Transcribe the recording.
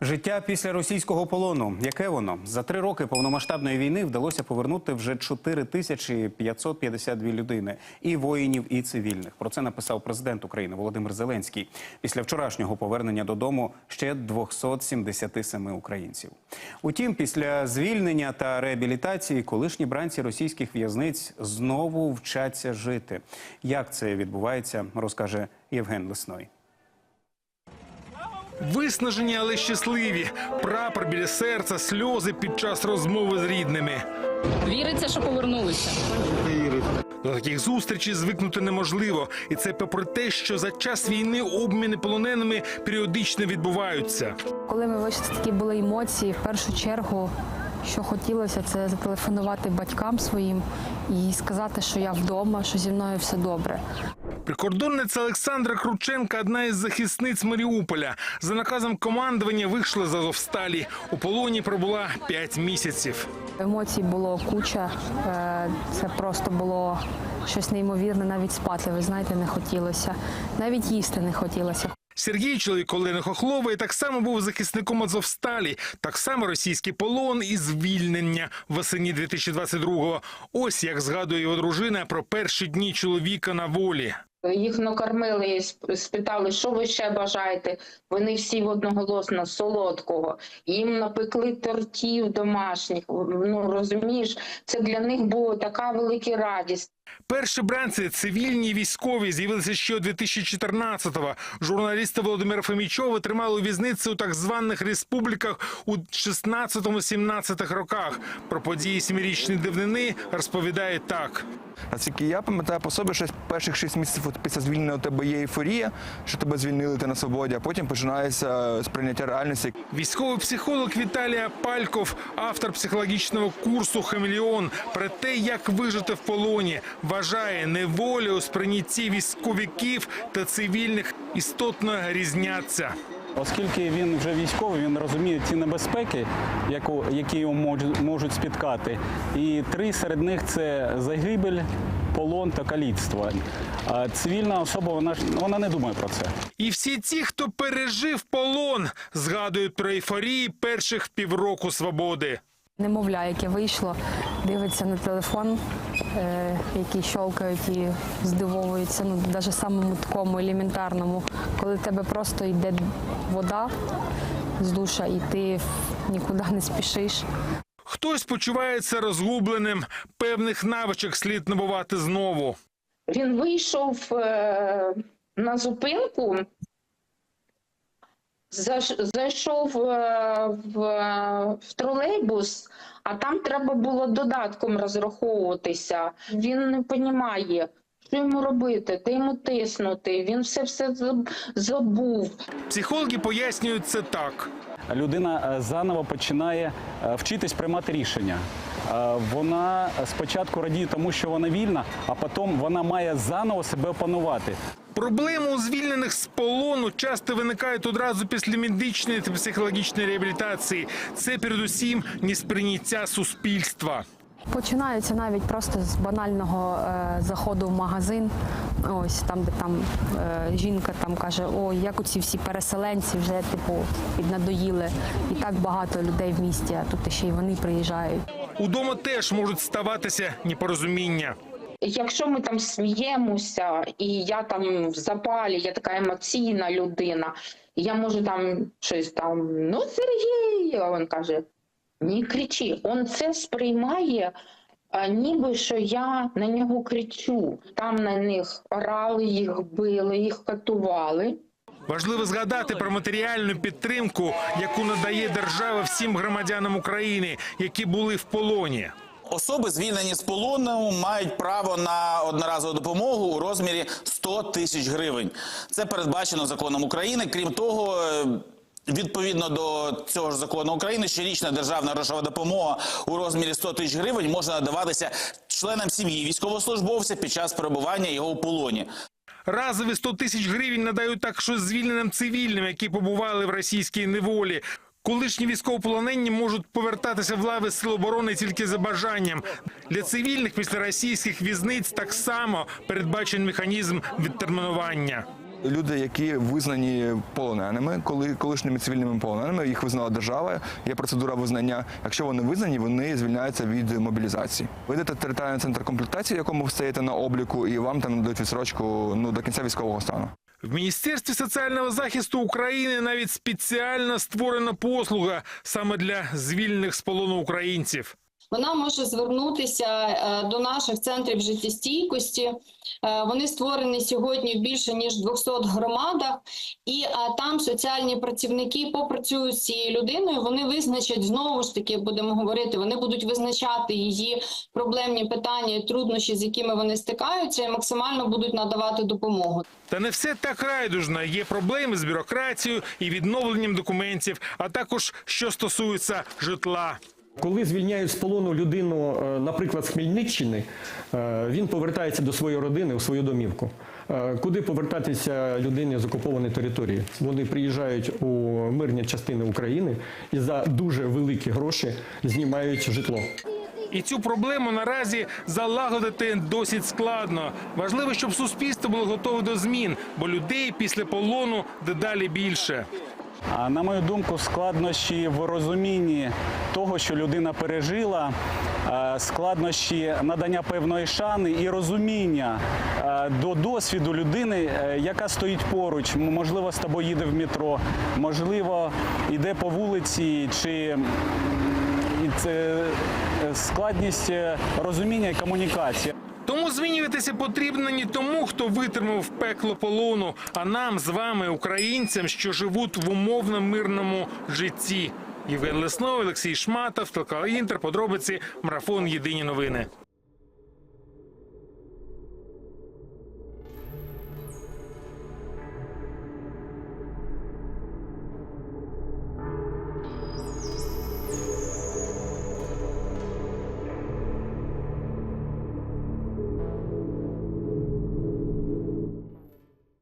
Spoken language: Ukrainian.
Життя після російського полону. Яке воно? За три роки повномасштабної війни вдалося повернути вже 4 тисячі 552 людини. І воїнів, і цивільних. Про це написав президент України Володимир Зеленський. Після вчорашнього повернення додому ще 277 українців. Утім, після звільнення та реабілітації колишні бранці російських в'язниць знову вчаться жити. Як це відбувається, розкаже Євген Лесной. Виснажені, але щасливі. Прапор біля серця, сльози під час розмови з рідними. Віриться, що повернулися. До таких зустрічей звикнути неможливо, і це попри те, що за час війни обміни полоненими періодично відбуваються. Коли ми вийшли, такі були емоції. В першу чергу, що хотілося, це зателефонувати батькам своїм і сказати, що я вдома, що зі мною все добре. Прикордонниця Олександра Крученка одна із захисниць Маріуполя. За наказом командування вийшла з Азовсталі. У полоні пробула 5 місяців. Емоцій було куча. Е, Це просто було щось неймовірне. Навіть спати, ви знаєте, не хотілося. Навіть їсти не хотілося. Сергій, чоловік Олени Хохлової, так само був захисником Азовсталі. Так само російський полон і звільнення восені 2022-го. Ось як згадує його дружина про перші дні чоловіка на волі. Їх накормили спитали, що ви ще бажаєте. Вони всі одноголосно солодкого. Їм напекли тортів домашніх. Ну розумієш, це для них була така велика радість. Перші бранці цивільні військові з'явилися ще у 2014-го. Журналіста Володимира Фомічова тримали у в'язниці у так званих республіках у 16-17 роках. Про події сімирічної давнини розповідає так. Наскільки я пам'ятаю по собі, що перших шість місяців після звільнення у тебе є ейфорія, що тебе звільнили ти на свободі, а потім починається сприйняття реальності. Військовий психолог Віталія Пальков, автор психологічного курсу Хамелеон про те, як вижити в полоні, вважає неволю у сприйнятті військовиків та цивільних істотно різняться. Оскільки він вже військовий, він розуміє ті небезпеки, які його можуть, можуть спіткати. І три серед них це загибель, полон та каліцтво. А цивільна особа вона ж вона не думає про це. І всі ті, хто пережив полон, згадують про ейфорії перших півроку свободи. Немовля, яке вийшло, дивиться на телефон, е, який щолкають і здивовується. Ну, навіть самому такому елементарному, коли тебе просто йде вода з душа, і ти нікуди не спішиш. Хтось почувається розгубленим, певних навичок слід набувати знову. Він вийшов е, на зупинку, зайшов е, в, в тролейбус, а там треба було додатком розраховуватися. Він не розуміє, що йому робити, де йому тиснути. Він все все забув. Психологи пояснюють це так. Людина е, заново починає е, вчитись приймати рішення. Вона спочатку радіє тому, що вона вільна, а потім вона має заново себе опанувати. Проблеми у звільнених з полону часто виникають одразу після медичної та психологічної реабілітації. Це передусім несприйняття суспільства. Починається навіть просто з банального е, заходу в магазин. Ось там, де там е, жінка там каже: О, як оці всі переселенці вже типу піднадоїли. І так багато людей в місті, а тут ще й вони приїжджають. Удома теж можуть ставатися непорозуміння. Якщо ми там сміємося, і я там в запалі, я така емоційна людина, я можу там щось там, ну Сергій, а він каже, не кричи. Он це сприймає, ніби що я на нього кричу. Там на них орали, їх били, їх катували. Важливо згадати про матеріальну підтримку, яку надає держава всім громадянам України, які були в полоні. Особи, звільнені з полону, мають право на одноразову допомогу у розмірі 100 тисяч гривень. Це передбачено законом України. Крім того, е, відповідно до цього ж закону України, щорічна державна грошова допомога у розмірі 100 тисяч гривень може надаватися членам сім'ї військовослужбовця під час перебування його у полоні. Разові 100 тисяч гривень надають також звільненим цивільним, які побували в російській неволі. Колишні військовополонені можуть повертатися в лави сил оборони тільки за бажанням. Для цивільних після російських в'язниць так само передбачений механізм відтермінування. Люди, які визнані полоненими, коли колишніми цивільними полоненими, їх визнала держава. Є процедура визнання. Якщо вони визнані, вони звільняються від мобілізації. Ви йдете в територіальний центр комплектації, якому ви стоїте на обліку, і вам там надають відсрочку ну до кінця військового стану. В Міністерстві соціального захисту України навіть спеціально створена послуга саме для звільнених з полону українців. Вона може звернутися е, до наших центрів життєстійкості. Е, Вони створені сьогодні в більше ніж 200 громадах, і е, там соціальні працівники попрацюють з цією людиною. Вони визначать знову ж таки, будемо говорити, вони будуть визначати її проблемні питання і труднощі, з якими вони стикаються, і максимально будуть надавати допомогу. Та не все так райдужно. Є проблеми з бюрократією і відновленням документів, а також що стосується житла. Коли звільняють з полону людину, е, наприклад, з Хмельниччини, е, він повертається до своєї родини у свою домівку. Е, Куди повертатися людині з окупованої території? Вони приїжджають у мирні частини України і за дуже великі гроші знімають житло. І цю проблему наразі залагодити досить складно. Важливо, щоб суспільство було готове до змін, бо людей після полону дедалі більше. А на мою думку, складнощі в розумінні того, що людина пережила, е, складнощі надання певної шани і розуміння е, до досвіду людини, е, яка стоїть поруч, можливо, з тобою їде в метро, можливо, йде по вулиці, чи це складність розуміння і комунікації. Тому змінюватися потрібно не тому, хто витримав пекло полону, а нам з вами, українцям, що живуть в умовно мирному житті. Євген Лесновий, Олексій Шматов, телеканал Інтер, подробиці, марафон. Єдині новини.